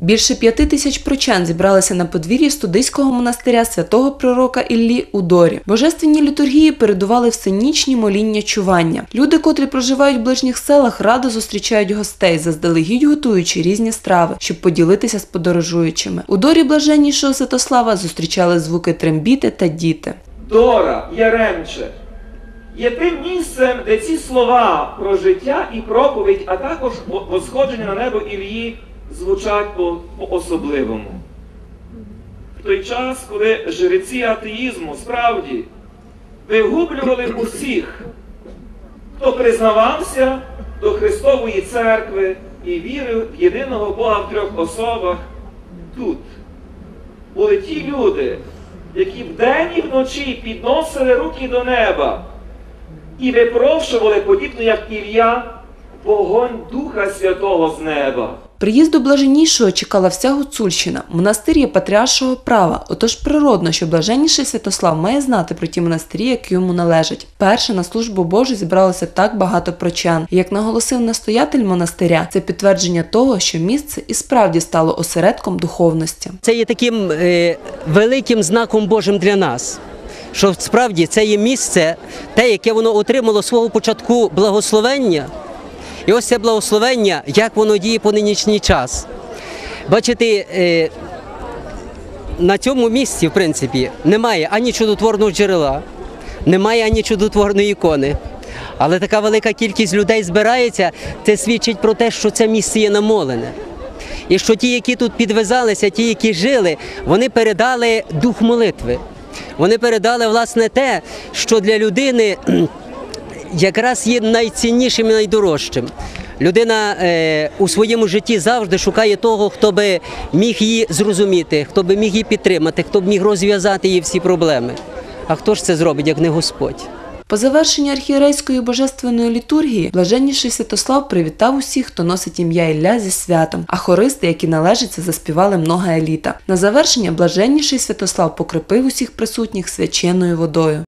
Більше п'яти тисяч прочан зібралися на подвір'ї студийського монастиря святого пророка Іллі у Дорі. Божественні літургії передували всенічні моління чування. Люди, котрі проживають в ближніх селах, радо зустрічають гостей, заздалегідь готуючи різні страви, щоб поділитися з подорожуючими. У дорі блаженнішого Святослава зустрічали звуки трембіти та діти. Дора, Яремче, є тим місцем, де ці слова про життя і проповідь, а також восходження на небо Ілії звучать по- по-особливому. В той час, коли жреці атеїзму справді вигублювали усіх, хто признавався до Христової церкви і вірив в єдиного Бога в трьох особах, тут були ті люди, які вдень і вночі підносили руки до неба і випрошували, подібно як Ілля, вогонь Духа Святого з неба. Приїзду блаженнішого чекала вся Гуцульщина. Монастир є патріаршого права, отож природно, що блаженніший Святослав має знати про ті монастирі, які йому належать. Перше на службу Божу зібралося так багато прочан. Як наголосив настоятель монастиря, це підтвердження того, що місце і справді стало осередком духовності. Це є таким е, великим знаком Божим для нас. Що справді це є місце, те, яке воно отримало свого початку благословення. І ось це благословення, як воно діє по нинішній час. Бачите, е, на цьому місці, в принципі, немає ані чудотворного джерела, немає ані чудотворної ікони. Але така велика кількість людей збирається, це свідчить про те, що це місце є намолене. І що ті, які тут підвязалися, ті, які жили, вони передали дух молитви. Вони передали власне те, що для людини якраз є найціннішим і найдорожчим. Людина е, у своєму житті завжди шукає того, хто би міг її зрозуміти, хто би міг її підтримати, хто б міг розв'язати її всі проблеми. А хто ж це зробить, як не Господь? По завершенні архієрейської божественної літургії блаженніший Святослав привітав усіх, хто носить ім'я Ілля зі святом, а хористи, які належаться, заспівали много еліта. На завершення блаженніший Святослав покропив усіх присутніх свяченою водою.